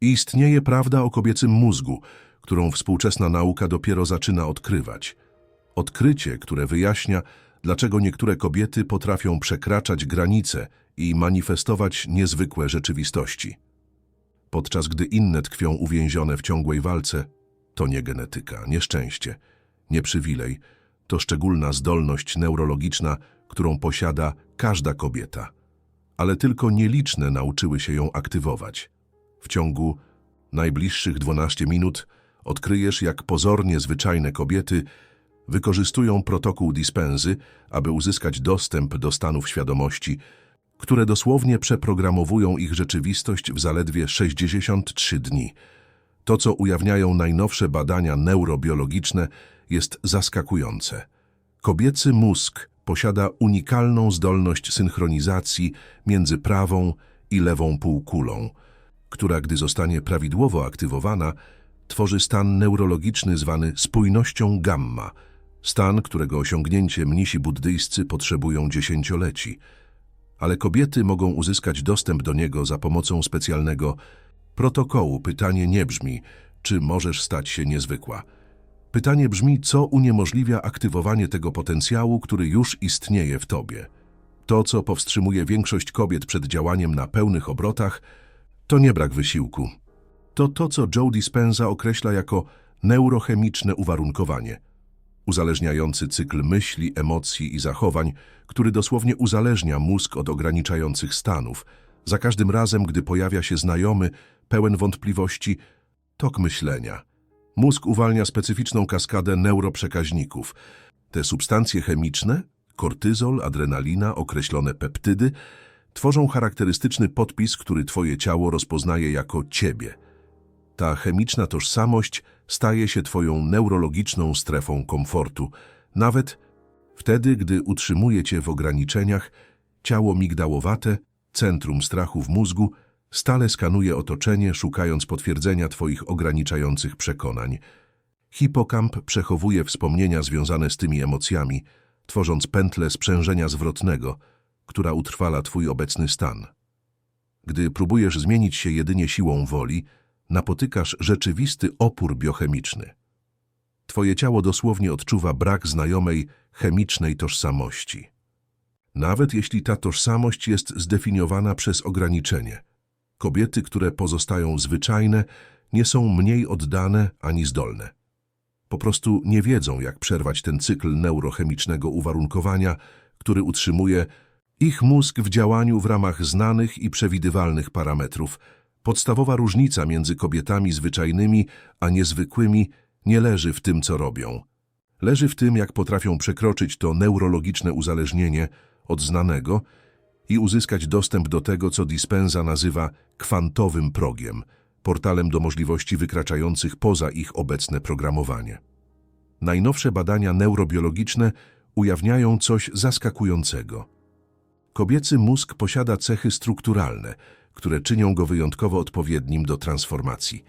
Istnieje prawda o kobiecym mózgu, którą współczesna nauka dopiero zaczyna odkrywać. Odkrycie, które wyjaśnia, dlaczego niektóre kobiety potrafią przekraczać granice i manifestować niezwykłe rzeczywistości. Podczas gdy inne tkwią uwięzione w ciągłej walce, to nie genetyka, nie szczęście, nie przywilej, to szczególna zdolność neurologiczna, którą posiada każda kobieta. Ale tylko nieliczne nauczyły się ją aktywować. W ciągu najbliższych 12 minut odkryjesz, jak pozornie zwyczajne kobiety wykorzystują protokół dispensy, aby uzyskać dostęp do stanów świadomości, które dosłownie przeprogramowują ich rzeczywistość w zaledwie 63 dni. To, co ujawniają najnowsze badania neurobiologiczne, jest zaskakujące. Kobiecy mózg posiada unikalną zdolność synchronizacji między prawą i lewą półkulą, która, gdy zostanie prawidłowo aktywowana, tworzy stan neurologiczny zwany spójnością gamma, stan, którego osiągnięcie mnisi buddyjscy potrzebują dziesięcioleci. Ale kobiety mogą uzyskać dostęp do niego za pomocą specjalnego protokołu. Pytanie nie brzmi, czy możesz stać się niezwykła. Pytanie brzmi, co uniemożliwia aktywowanie tego potencjału, który już istnieje w tobie. To, co powstrzymuje większość kobiet przed działaniem na pełnych obrotach, to nie brak wysiłku. To to, co Joe Dispenza określa jako neurochemiczne uwarunkowanie, uzależniający cykl myśli, emocji i zachowań, który dosłownie uzależnia mózg od ograniczających stanów. Za każdym razem, gdy pojawia się znajomy, pełen wątpliwości, tok myślenia. Mózg uwalnia specyficzną kaskadę neuroprzekaźników. Te substancje chemiczne, kortyzol, adrenalina, określone peptydy, tworzą charakterystyczny podpis, który twoje ciało rozpoznaje jako ciebie. Ta chemiczna tożsamość staje się twoją neurologiczną strefą komfortu. Nawet wtedy, gdy utrzymuje cię w ograniczeniach, ciało migdałowate, centrum strachu w mózgu, stale skanuje otoczenie, szukając potwierdzenia twoich ograniczających przekonań. Hipokamp przechowuje wspomnienia związane z tymi emocjami, tworząc pętlę sprzężenia zwrotnego, która utrwala twój obecny stan. Gdy próbujesz zmienić się jedynie siłą woli, napotykasz rzeczywisty opór biochemiczny. Twoje ciało dosłownie odczuwa brak znajomej, chemicznej tożsamości. Nawet jeśli ta tożsamość jest zdefiniowana przez ograniczenie. Kobiety, które pozostają zwyczajne, nie są mniej oddane ani zdolne. Po prostu nie wiedzą, jak przerwać ten cykl neurochemicznego uwarunkowania, który utrzymuje ich mózg w działaniu w ramach znanych i przewidywalnych parametrów. Podstawowa różnica między kobietami zwyczajnymi a niezwykłymi nie leży w tym, co robią. Leży w tym, jak potrafią przekroczyć to neurologiczne uzależnienie od znanego i uzyskać dostęp do tego, co Dispenza nazywa kwantowym progiem, portalem do możliwości wykraczających poza ich obecne programowanie. Najnowsze badania neurobiologiczne ujawniają coś zaskakującego. Kobiecy mózg posiada cechy strukturalne, które czynią go wyjątkowo odpowiednim do transformacji,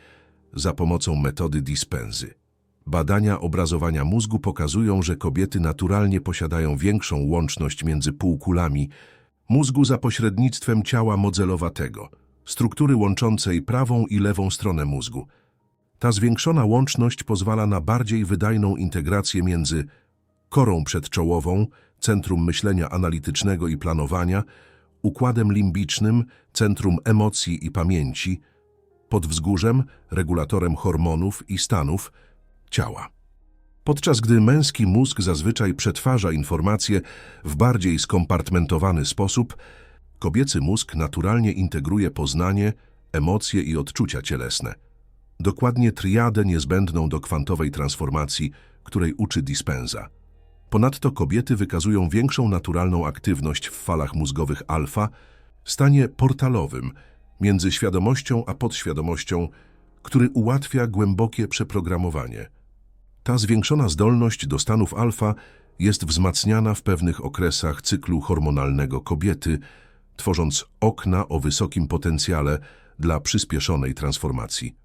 za pomocą metody dispenzy. Badania obrazowania mózgu pokazują, że kobiety naturalnie posiadają większą łączność między półkulami mózgu za pośrednictwem ciała modelowatego, struktury łączącej prawą i lewą stronę mózgu. Ta zwiększona łączność pozwala na bardziej wydajną integrację między korą przedczołową, centrum myślenia analitycznego i planowania, układem limbicznym, centrum emocji i pamięci, podwzgórzem, regulatorem hormonów i stanów ciała. Podczas gdy męski mózg zazwyczaj przetwarza informacje w bardziej skompartmentowany sposób, kobiecy mózg naturalnie integruje poznanie, emocje i odczucia cielesne. Dokładnie triadę niezbędną do kwantowej transformacji, której uczy Dispenza. Ponadto kobiety wykazują większą naturalną aktywność w falach mózgowych alfa, stanie portalowym między świadomością a podświadomością, który ułatwia głębokie przeprogramowanie. Ta zwiększona zdolność do stanów alfa jest wzmacniana w pewnych okresach cyklu hormonalnego kobiety, tworząc okna o wysokim potencjale dla przyspieszonej transformacji.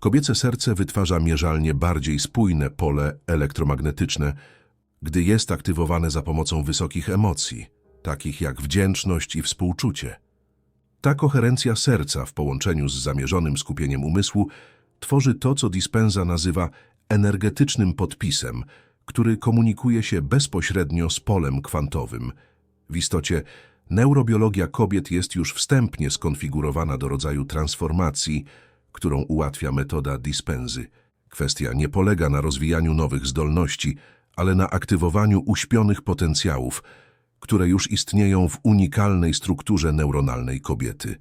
Kobiece serce wytwarza mierzalnie bardziej spójne pole elektromagnetyczne, gdy jest aktywowane za pomocą wysokich emocji, takich jak wdzięczność i współczucie. Ta koherencja serca w połączeniu z zamierzonym skupieniem umysłu tworzy to, co Dispenza nazywa energetycznym podpisem, który komunikuje się bezpośrednio z polem kwantowym. W istocie neurobiologia kobiet jest już wstępnie skonfigurowana do rodzaju transformacji, którą ułatwia metoda Dispenzy. Kwestia nie polega na rozwijaniu nowych zdolności, ale na aktywowaniu uśpionych potencjałów, które już istnieją w unikalnej strukturze neuronalnej kobiety.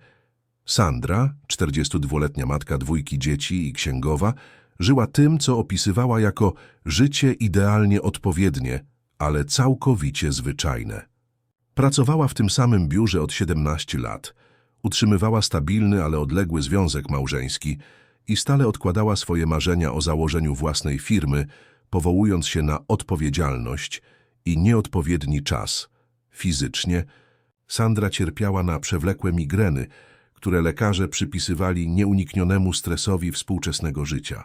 Sandra, 42-letnia matka dwójki dzieci i księgowa, żyła tym, co opisywała jako życie idealnie odpowiednie, ale całkowicie zwyczajne. Pracowała w tym samym biurze od 17 lat, utrzymywała stabilny, ale odległy związek małżeński i stale odkładała swoje marzenia o założeniu własnej firmy, powołując się na odpowiedzialność i nieodpowiedni czas. Fizycznie Sandra cierpiała na przewlekłe migreny, które lekarze przypisywali nieuniknionemu stresowi współczesnego życia.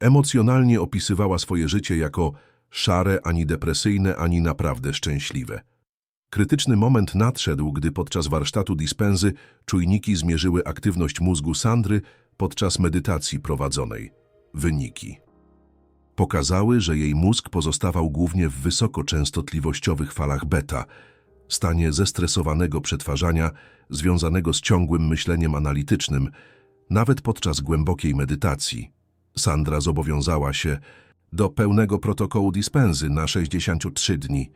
Emocjonalnie opisywała swoje życie jako szare, ani depresyjne, ani naprawdę szczęśliwe. Krytyczny moment nadszedł, gdy podczas warsztatu dispenzy czujniki zmierzyły aktywność mózgu Sandry podczas medytacji prowadzonej. Wyniki pokazały, że jej mózg pozostawał głównie w wysokoczęstotliwościowych falach beta, stanie zestresowanego przetwarzania związanego z ciągłym myśleniem analitycznym, nawet podczas głębokiej medytacji. Sandra zobowiązała się do pełnego protokołu dispenzy na 63 dni.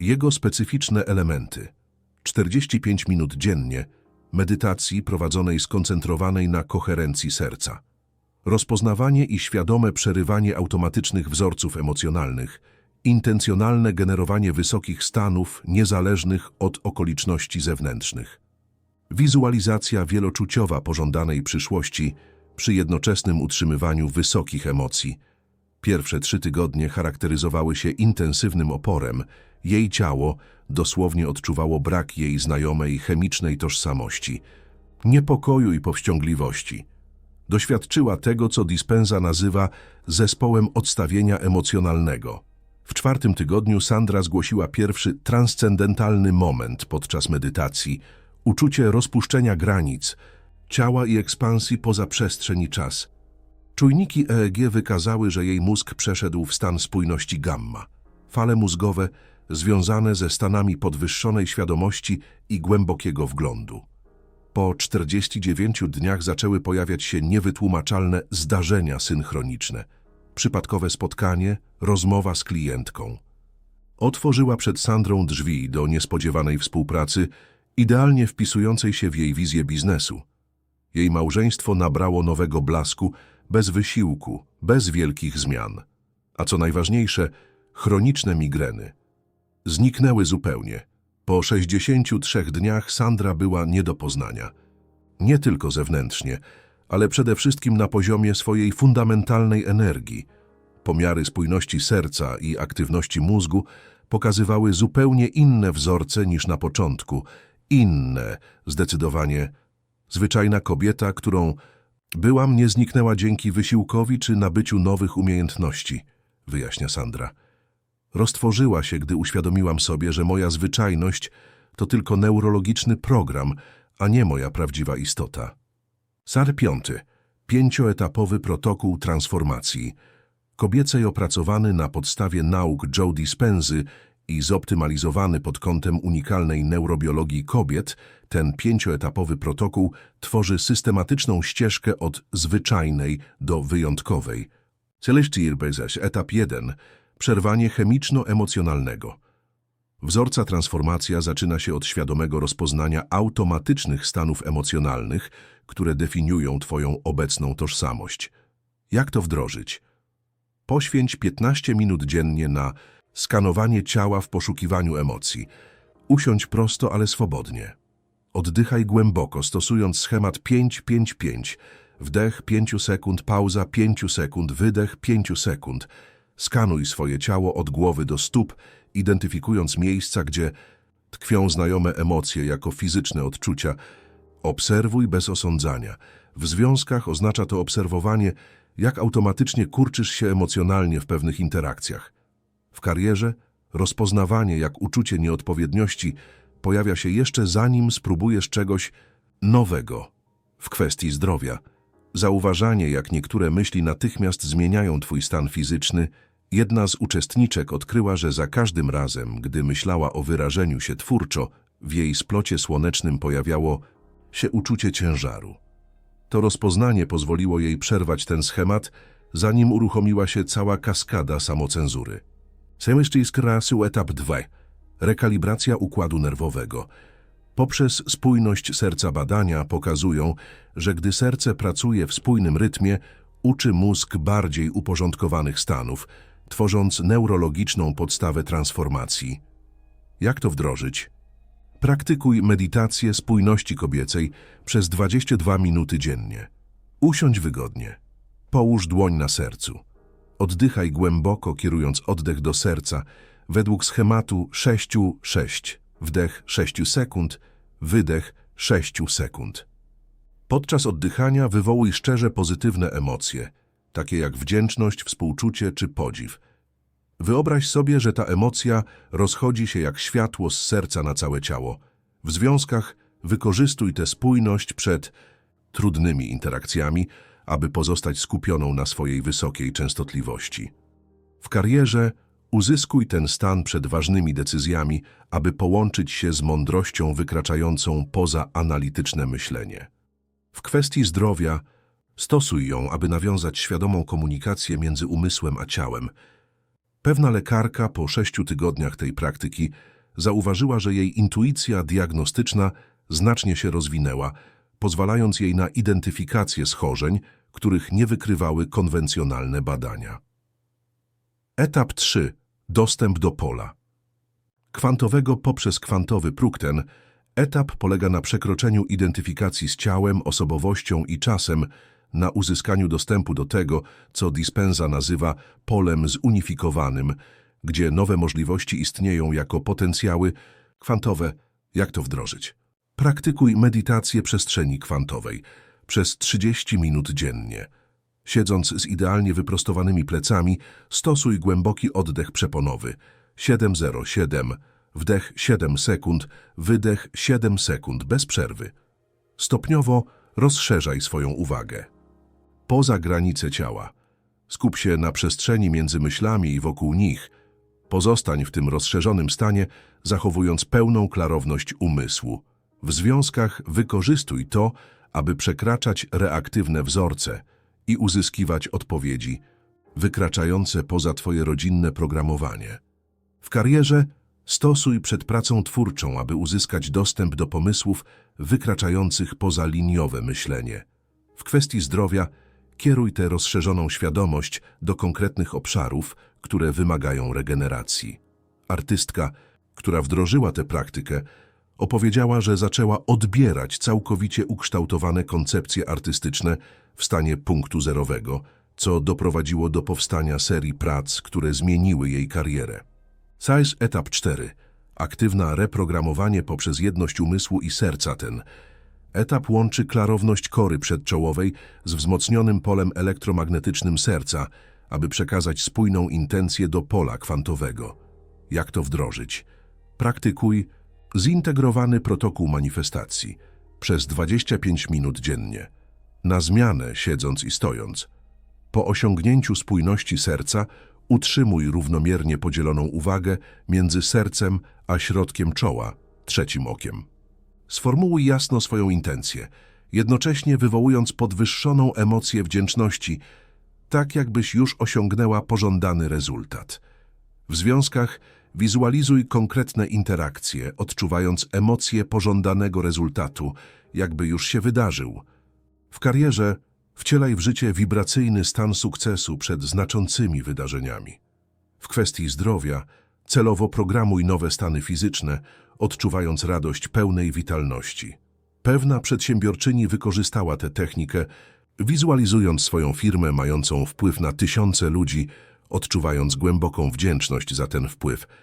Jego specyficzne elementy 45 minut dziennie medytacji prowadzonej skoncentrowanej na koherencji serca, rozpoznawanie i świadome przerywanie automatycznych wzorców emocjonalnych, intencjonalne generowanie wysokich stanów niezależnych od okoliczności zewnętrznych, wizualizacja wieloczuciowa pożądanej przyszłości przy jednoczesnym utrzymywaniu wysokich emocji. Pierwsze trzy tygodnie charakteryzowały się intensywnym oporem. Jej ciało dosłownie odczuwało brak jej znajomej chemicznej tożsamości, niepokoju i powściągliwości. Doświadczyła tego, co Dispenza nazywa zespołem odstawienia emocjonalnego. W czwartym tygodniu Sandra zgłosiła pierwszy transcendentalny moment podczas medytacji, uczucie rozpuszczenia granic, ciała i ekspansji poza przestrzeń i czas. Czujniki EEG wykazały, że jej mózg przeszedł w stan spójności gamma. Fale mózgowe związane ze stanami podwyższonej świadomości i głębokiego wglądu. Po 49 dniach zaczęły pojawiać się niewytłumaczalne zdarzenia synchroniczne. Przypadkowe spotkanie, rozmowa z klientką. Otworzyła przed Sandrą drzwi do niespodziewanej współpracy, idealnie wpisującej się w jej wizję biznesu. Jej małżeństwo nabrało nowego blasku, bez wysiłku, bez wielkich zmian. A co najważniejsze, chroniczne migreny. Zniknęły zupełnie. Po 63 dniach Sandra była nie do poznania. Nie tylko zewnętrznie, ale przede wszystkim na poziomie swojej fundamentalnej energii. Pomiary spójności serca i aktywności mózgu pokazywały zupełnie inne wzorce niż na początku. Inne, zdecydowanie. Zwyczajna kobieta, którą byłam, nie zniknęła dzięki wysiłkowi czy nabyciu nowych umiejętności, wyjaśnia Sandra. Roztworzyła się, gdy uświadomiłam sobie, że moja zwyczajność to tylko neurologiczny program, a nie moja prawdziwa istota. SAR piąty. Pięcioetapowy protokół transformacji. Kobiecej opracowany na podstawie nauk Joe Dispenzy i zoptymalizowany pod kątem unikalnej neurobiologii kobiet, ten pięcioetapowy protokół tworzy systematyczną ścieżkę od zwyczajnej do wyjątkowej. Celestial zaś etap 1 przerwanie chemiczno-emocjonalnego. Wzorca transformacja zaczyna się od świadomego rozpoznania automatycznych stanów emocjonalnych, które definiują Twoją obecną tożsamość. Jak to wdrożyć? Poświęć 15 minut dziennie na skanowanie ciała w poszukiwaniu emocji. Usiądź prosto, ale swobodnie. Oddychaj głęboko, stosując schemat 5-5-5. Wdech 5 sekund, pauza 5 sekund, wydech 5 sekund. Skanuj swoje ciało od głowy do stóp, identyfikując miejsca, gdzie tkwią znajome emocje jako fizyczne odczucia. Obserwuj bez osądzania. W związkach oznacza to obserwowanie, jak automatycznie kurczysz się emocjonalnie w pewnych interakcjach. W karierze rozpoznawanie, jak uczucie nieodpowiedniości pojawia się jeszcze zanim spróbujesz czegoś, nowego w kwestii zdrowia. Zauważanie, jak niektóre myśli natychmiast zmieniają twój stan fizyczny, jedna z uczestniczek odkryła, że za każdym razem, gdy myślała o wyrażeniu się twórczo, w jej splocie słonecznym pojawiało się uczucie ciężaru. To rozpoznanie pozwoliło jej przerwać ten schemat, zanim uruchomiła się cała kaskada samocenzury. Semeszczyńsk rasył etap 2. Rekalibracja układu nerwowego. Poprzez spójność serca badania pokazują, że gdy serce pracuje w spójnym rytmie, uczy mózg bardziej uporządkowanych stanów, tworząc neurologiczną podstawę transformacji. Jak to wdrożyć? Praktykuj medytację spójności kobiecej przez 22 minuty dziennie. Usiądź wygodnie. Połóż dłoń na sercu. Oddychaj głęboko, kierując oddech do serca, według schematu 6-6. Wdech 6 sekund, wydech 6 sekund. Podczas oddychania wywołuj szczerze pozytywne emocje, takie jak wdzięczność, współczucie czy podziw. Wyobraź sobie, że ta emocja rozchodzi się jak światło z serca na całe ciało. W związkach wykorzystuj tę spójność przed trudnymi interakcjami, aby pozostać skupioną na swojej wysokiej częstotliwości. W karierze uzyskuj ten stan przed ważnymi decyzjami, aby połączyć się z mądrością wykraczającą poza analityczne myślenie. W kwestii zdrowia stosuj ją, aby nawiązać świadomą komunikację między umysłem a ciałem. Pewna lekarka po sześciu tygodniach tej praktyki zauważyła, że jej intuicja diagnostyczna znacznie się rozwinęła, pozwalając jej na identyfikację schorzeń, których nie wykrywały konwencjonalne badania. Etap 3. Dostęp do pola. Kwantowego poprzez kwantowy próg ten etap polega na przekroczeniu identyfikacji z ciałem, osobowością i czasem, na uzyskaniu dostępu do tego, co Dispenza nazywa polem zunifikowanym, gdzie nowe możliwości istnieją jako potencjały kwantowe. Jak to wdrożyć? Praktykuj medytację przestrzeni kwantowej przez 30 minut dziennie. Siedząc z idealnie wyprostowanymi plecami, stosuj głęboki oddech przeponowy 707, wdech 7 sekund, wydech 7 sekund bez przerwy. Stopniowo rozszerzaj swoją uwagę. Poza granice ciała. Skup się na przestrzeni między myślami i wokół nich. Pozostań w tym rozszerzonym stanie, zachowując pełną klarowność umysłu. W związkach wykorzystuj to, aby przekraczać reaktywne wzorce i uzyskiwać odpowiedzi wykraczające poza Twoje rodzinne programowanie. W karierze stosuj przed pracą twórczą, aby uzyskać dostęp do pomysłów wykraczających poza liniowe myślenie. W kwestii zdrowia kieruj tę rozszerzoną świadomość do konkretnych obszarów, które wymagają regeneracji. Artystka, która wdrożyła tę praktykę, opowiedziała, że zaczęła odbierać całkowicie ukształtowane koncepcje artystyczne w stanie punktu zerowego, co doprowadziło do powstania serii prac, które zmieniły jej karierę. SAIS etap 4. Aktywna reprogramowanie poprzez jedność umysłu i serca ten. Etap łączy klarowność kory przedczołowej z wzmocnionym polem elektromagnetycznym serca, aby przekazać spójną intencję do pola kwantowego. Jak to wdrożyć? Praktykuj Zintegrowany protokół manifestacji przez 25 minut dziennie. Na zmianę siedząc i stojąc. Po osiągnięciu spójności serca utrzymuj równomiernie podzieloną uwagę między sercem a środkiem czoła, trzecim okiem. Sformułuj jasno swoją intencję, jednocześnie wywołując podwyższoną emocję wdzięczności, tak jakbyś już osiągnęła pożądany rezultat. W związkach Wizualizuj konkretne interakcje, odczuwając emocje pożądanego rezultatu, jakby już się wydarzył. W karierze wcielaj w życie wibracyjny stan sukcesu przed znaczącymi wydarzeniami. W kwestii zdrowia celowo programuj nowe stany fizyczne, odczuwając radość pełnej witalności. Pewna przedsiębiorczyni wykorzystała tę technikę, wizualizując swoją firmę mającą wpływ na tysiące ludzi, odczuwając głęboką wdzięczność za ten wpływ –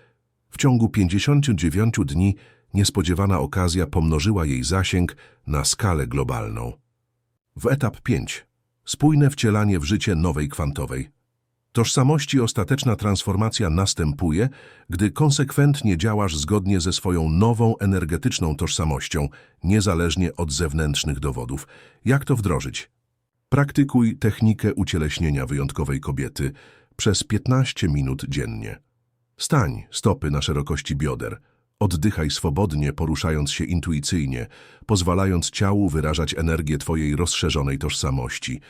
w ciągu 59 dni niespodziewana okazja pomnożyła jej zasięg na skalę globalną. W etap 5. Spójne wcielanie w życie nowej kwantowej. Tożsamości ostateczna transformacja następuje, gdy konsekwentnie działasz zgodnie ze swoją nową energetyczną tożsamością, niezależnie od zewnętrznych dowodów. Jak to wdrożyć? Praktykuj technikę ucieleśnienia wyjątkowej kobiety przez 15 minut dziennie. Stań, stopy na szerokości bioder. Oddychaj swobodnie, poruszając się intuicyjnie, pozwalając ciału wyrażać energię Twojej rozszerzonej tożsamości.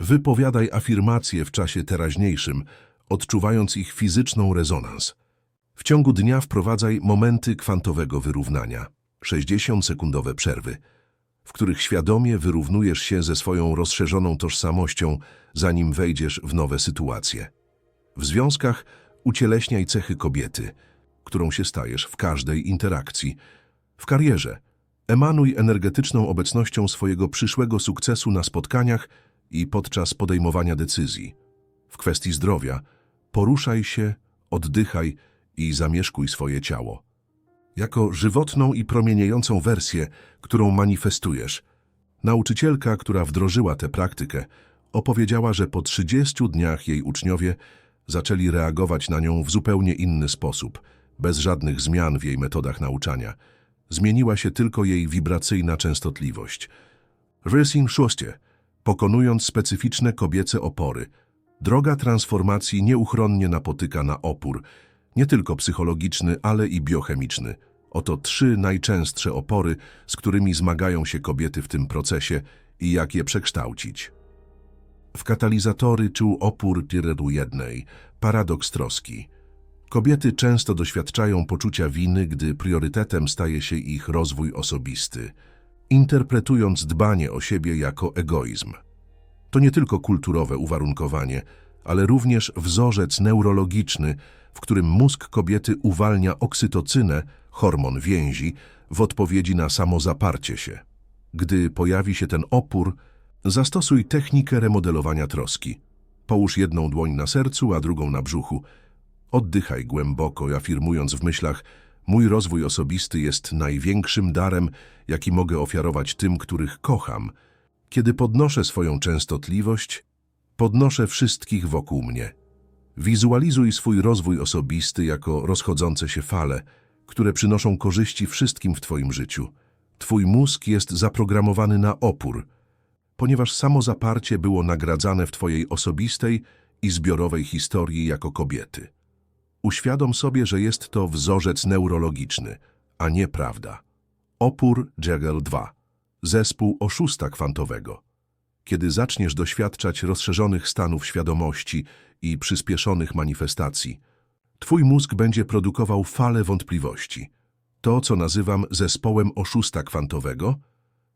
Wypowiadaj afirmacje w czasie teraźniejszym, odczuwając ich fizyczną rezonans. W ciągu dnia wprowadzaj momenty kwantowego wyrównania, 60-sekundowe przerwy, w których świadomie wyrównujesz się ze swoją rozszerzoną tożsamością, zanim wejdziesz w nowe sytuacje. W związkach ucieleśniaj cechy kobiety, którą się stajesz w każdej interakcji. W karierze emanuj energetyczną obecnością swojego przyszłego sukcesu na spotkaniach i podczas podejmowania decyzji. W kwestii zdrowia poruszaj się, oddychaj i zamieszkuj swoje ciało. Jako żywotną i promieniejącą wersję, którą manifestujesz. Nauczycielka, która wdrożyła tę praktykę, opowiedziała, że po 30 dniach jej uczniowie zaczęli reagować na nią w zupełnie inny sposób, bez żadnych zmian w jej metodach nauczania. Zmieniła się tylko jej wibracyjna częstotliwość. Rysin szóstie. Pokonując specyficzne kobiece opory, droga transformacji nieuchronnie napotyka na opór, nie tylko psychologiczny, ale i biochemiczny. Oto trzy najczęstsze opory, z którymi zmagają się kobiety w tym procesie i jak je przekształcić. W katalizatory czuł opór tyredu jednej, paradoks troski. Kobiety często doświadczają poczucia winy, gdy priorytetem staje się ich rozwój osobisty, interpretując dbanie o siebie jako egoizm. To nie tylko kulturowe uwarunkowanie, ale również wzorzec neurologiczny, w którym mózg kobiety uwalnia oksytocynę, hormon więzi, w odpowiedzi na samozaparcie się. Gdy pojawi się ten opór, zastosuj technikę remodelowania troski. Połóż jedną dłoń na sercu, a drugą na brzuchu. Oddychaj głęboko, afirmując w myślach Mój rozwój osobisty jest największym darem, jaki mogę ofiarować tym, których kocham. Kiedy podnoszę swoją częstotliwość, podnoszę wszystkich wokół mnie. Wizualizuj swój rozwój osobisty jako rozchodzące się fale, które przynoszą korzyści wszystkim w Twoim życiu. Twój mózg jest zaprogramowany na opór, ponieważ samo zaparcie było nagradzane w Twojej osobistej i zbiorowej historii jako kobiety. Uświadom sobie, że jest to wzorzec neurologiczny, a nie prawda. Opór Jagel 2. Zespół oszusta kwantowego. Kiedy zaczniesz doświadczać rozszerzonych stanów świadomości i przyspieszonych manifestacji, twój mózg będzie produkował fale wątpliwości. To, co nazywam zespołem oszusta kwantowego,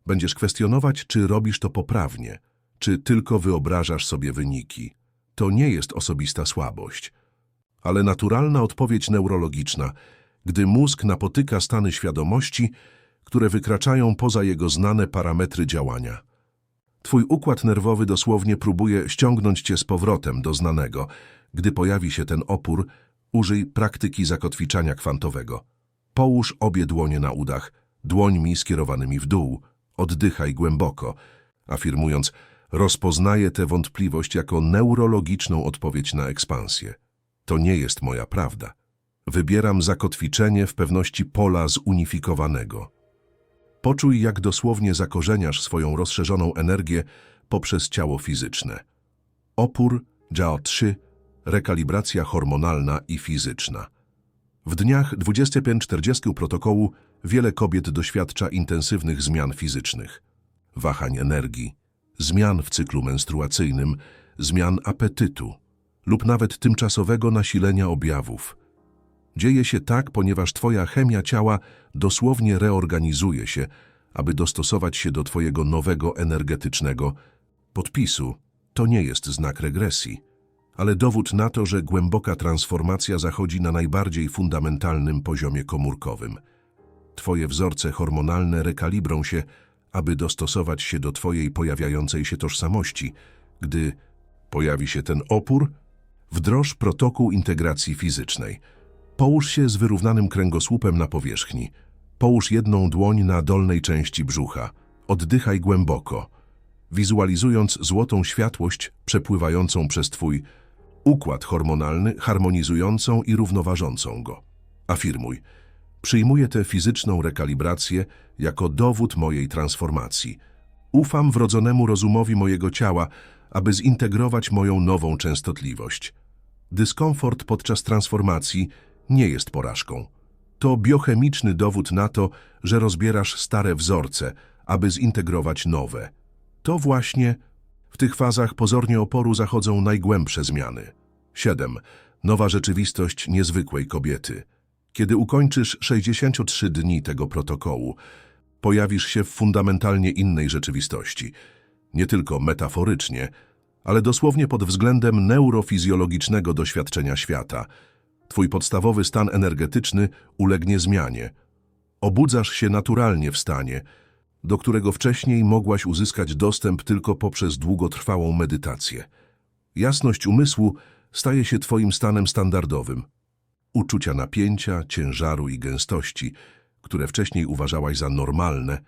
będziesz kwestionować, czy robisz to poprawnie, czy tylko wyobrażasz sobie wyniki. To nie jest osobista słabość, ale naturalna odpowiedź neurologiczna, gdy mózg napotyka stany świadomości, które wykraczają poza jego znane parametry działania. Twój układ nerwowy dosłownie próbuje ściągnąć cię z powrotem do znanego. Gdy pojawi się ten opór, użyj praktyki zakotwiczania kwantowego. Połóż obie dłonie na udach, dłońmi skierowanymi w dół. Oddychaj głęboko, afirmując, rozpoznaję tę wątpliwość jako neurologiczną odpowiedź na ekspansję. To nie jest moja prawda. Wybieram zakotwiczenie w pewności pola zunifikowanego. Poczuj, jak dosłownie zakorzeniasz swoją rozszerzoną energię poprzez ciało fizyczne. Opór, Jao 3, rekalibracja hormonalna i fizyczna. W dniach 25-40 protokołu wiele kobiet doświadcza intensywnych zmian fizycznych, wahań energii, zmian w cyklu menstruacyjnym, zmian apetytu lub nawet tymczasowego nasilenia objawów. Dzieje się tak, ponieważ Twoja chemia ciała dosłownie reorganizuje się, aby dostosować się do Twojego nowego energetycznego podpisu. To nie jest znak regresji, ale dowód na to, że głęboka transformacja zachodzi na najbardziej fundamentalnym poziomie komórkowym. Twoje wzorce hormonalne rekalibrą się, aby dostosować się do Twojej pojawiającej się tożsamości. Gdy pojawi się ten opór, wdroż protokół integracji fizycznej – Połóż się z wyrównanym kręgosłupem na powierzchni. Połóż jedną dłoń na dolnej części brzucha. Oddychaj głęboko, wizualizując złotą światłość przepływającą przez Twój układ hormonalny harmonizującą i równoważącą go. Afirmuj, przyjmuję tę fizyczną rekalibrację jako dowód mojej transformacji. Ufam wrodzonemu rozumowi mojego ciała, aby zintegrować moją nową częstotliwość. Dyskomfort podczas transformacji nie jest porażką. To biochemiczny dowód na to, że rozbierasz stare wzorce, aby zintegrować nowe. To właśnie w tych fazach pozornie oporu zachodzą najgłębsze zmiany. 7. Nowa rzeczywistość niezwykłej kobiety. Kiedy ukończysz 63 dni tego protokołu, pojawisz się w fundamentalnie innej rzeczywistości. Nie tylko metaforycznie, ale dosłownie pod względem neurofizjologicznego doświadczenia świata. Twój podstawowy stan energetyczny ulegnie zmianie. Obudzasz się naturalnie w stanie, do którego wcześniej mogłaś uzyskać dostęp tylko poprzez długotrwałą medytację. Jasność umysłu staje się Twoim stanem standardowym. Uczucia napięcia, ciężaru i gęstości, które wcześniej uważałaś za normalne,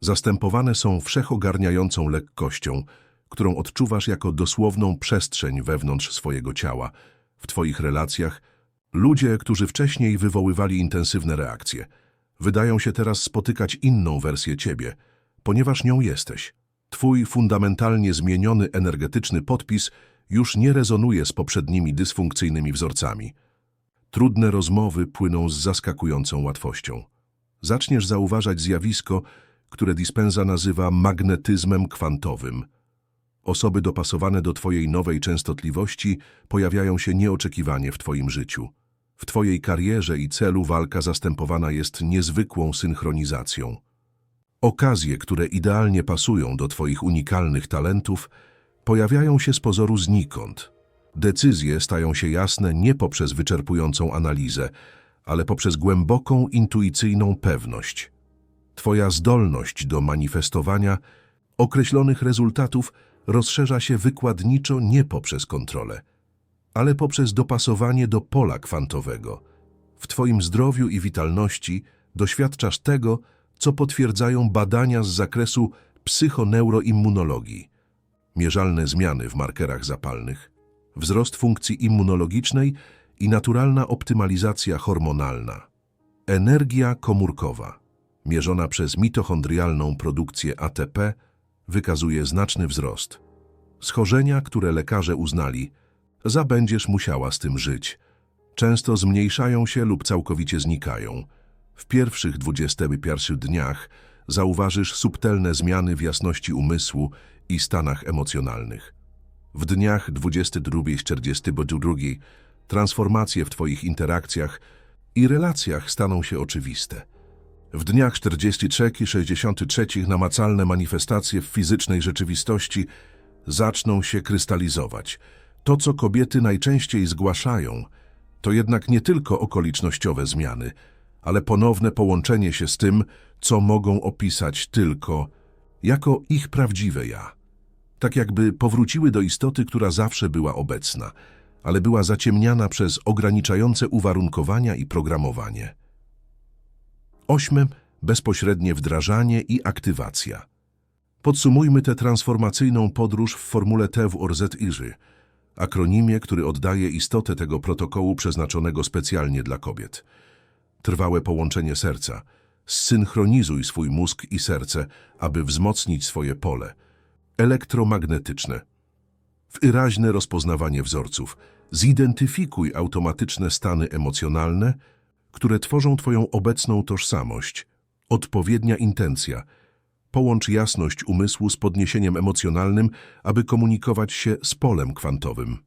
zastępowane są wszechogarniającą lekkością, którą odczuwasz jako dosłowną przestrzeń wewnątrz swojego ciała. W Twoich relacjach ludzie, którzy wcześniej wywoływali intensywne reakcje, wydają się teraz spotykać inną wersję Ciebie, ponieważ nią jesteś. Twój fundamentalnie zmieniony energetyczny podpis już nie rezonuje z poprzednimi dysfunkcyjnymi wzorcami. Trudne rozmowy płyną z zaskakującą łatwością. Zaczniesz zauważać zjawisko, które Dispenza nazywa magnetyzmem kwantowym. Osoby dopasowane do Twojej nowej częstotliwości pojawiają się nieoczekiwanie w Twoim życiu. W Twojej karierze i celu walka zastępowana jest niezwykłą synchronizacją. Okazje, które idealnie pasują do Twoich unikalnych talentów, pojawiają się z pozoru znikąd. Decyzje stają się jasne nie poprzez wyczerpującą analizę, ale poprzez głęboką, intuicyjną pewność. Twoja zdolność do manifestowania określonych rezultatów rozszerza się wykładniczo nie poprzez kontrolę, ale poprzez dopasowanie do pola kwantowego. W Twoim zdrowiu i witalności doświadczasz tego, co potwierdzają badania z zakresu psychoneuroimmunologii. Mierzalne zmiany w markerach zapalnych, wzrost funkcji immunologicznej i naturalna optymalizacja hormonalna. Energia komórkowa, mierzona przez mitochondrialną produkcję ATP, wykazuje znaczny wzrost. Schorzenia, które lekarze uznali, zabędziesz musiała z tym żyć. Często zmniejszają się lub całkowicie znikają. W pierwszych 21 dniach zauważysz subtelne zmiany w jasności umysłu i stanach emocjonalnych. W dniach 22-42 transformacje w Twoich interakcjach i relacjach staną się oczywiste. W dniach 43 i 63 namacalne manifestacje w fizycznej rzeczywistości zaczną się krystalizować. To, co kobiety najczęściej zgłaszają, to jednak nie tylko okolicznościowe zmiany, ale ponowne połączenie się z tym, co mogą opisać tylko jako ich prawdziwe ja. Tak jakby powróciły do istoty, która zawsze była obecna, ale była zaciemniana przez ograniczające uwarunkowania i programowanie. Ośme, bezpośrednie wdrażanie i aktywacja. Podsumujmy tę transformacyjną podróż w formule T w ORZ IRY, akronimie, który oddaje istotę tego protokołu przeznaczonego specjalnie dla kobiet. Trwałe połączenie serca. Zsynchronizuj swój mózg i serce, aby wzmocnić swoje pole. Elektromagnetyczne. Wyraźne rozpoznawanie wzorców. Zidentyfikuj automatyczne stany emocjonalne, które tworzą Twoją obecną tożsamość. Odpowiednia intencja. Połącz jasność umysłu z podniesieniem emocjonalnym, aby komunikować się z polem kwantowym.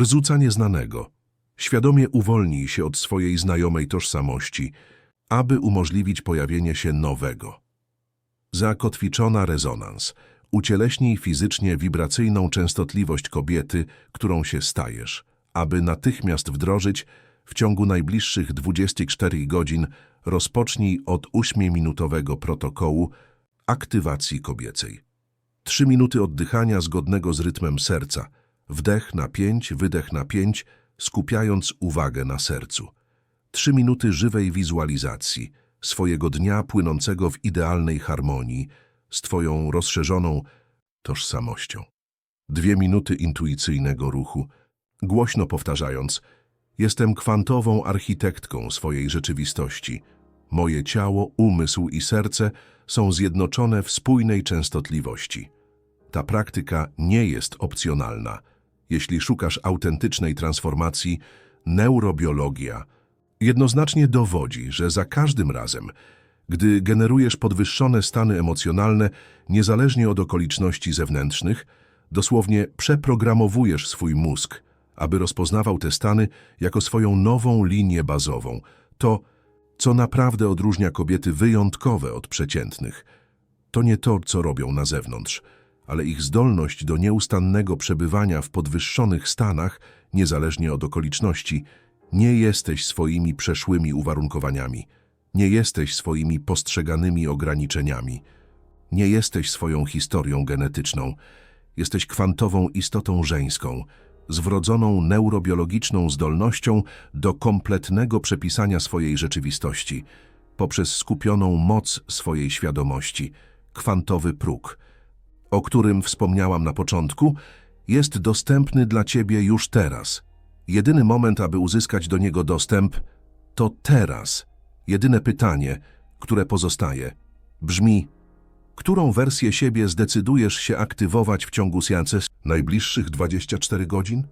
Rzuca nieznanego. Świadomie uwolnij się od swojej znajomej tożsamości, aby umożliwić pojawienie się nowego. Zakotwiczona rezonans. Ucieleśnij fizycznie wibracyjną częstotliwość kobiety, którą się stajesz, aby natychmiast wdrożyć w ciągu najbliższych 24 godzin rozpocznij od 8-minutowego protokołu aktywacji kobiecej. 3 minuty oddychania zgodnego z rytmem serca. Wdech na 5, wydech na 5, skupiając uwagę na sercu. 3 minuty żywej wizualizacji swojego dnia płynącego w idealnej harmonii z Twoją rozszerzoną tożsamością. Dwie minuty intuicyjnego ruchu, głośno powtarzając: Jestem kwantową architektką swojej rzeczywistości. Moje ciało, umysł i serce są zjednoczone w spójnej częstotliwości. Ta praktyka nie jest opcjonalna. Jeśli szukasz autentycznej transformacji, neurobiologia jednoznacznie dowodzi, że za każdym razem, gdy generujesz podwyższone stany emocjonalne, niezależnie od okoliczności zewnętrznych, dosłownie przeprogramowujesz swój mózg, aby rozpoznawał te stany jako swoją nową linię bazową. To, co naprawdę odróżnia kobiety wyjątkowe od przeciętnych. To nie to, co robią na zewnątrz, ale ich zdolność do nieustannego przebywania w podwyższonych stanach, niezależnie od okoliczności. Nie jesteś swoimi przeszłymi uwarunkowaniami. Nie jesteś swoimi postrzeganymi ograniczeniami. Nie jesteś swoją historią genetyczną. Jesteś kwantową istotą żeńską, z wrodzoną neurobiologiczną zdolnością do kompletnego przepisania swojej rzeczywistości poprzez skupioną moc swojej świadomości, kwantowy próg, o którym wspomniałam na początku, jest dostępny dla Ciebie już teraz. Jedyny moment, aby uzyskać do niego dostęp, to teraz. Jedyne pytanie, które pozostaje, brzmi: którą wersję siebie zdecydujesz się aktywować w ciągu seansy najbliższych 24 godzin?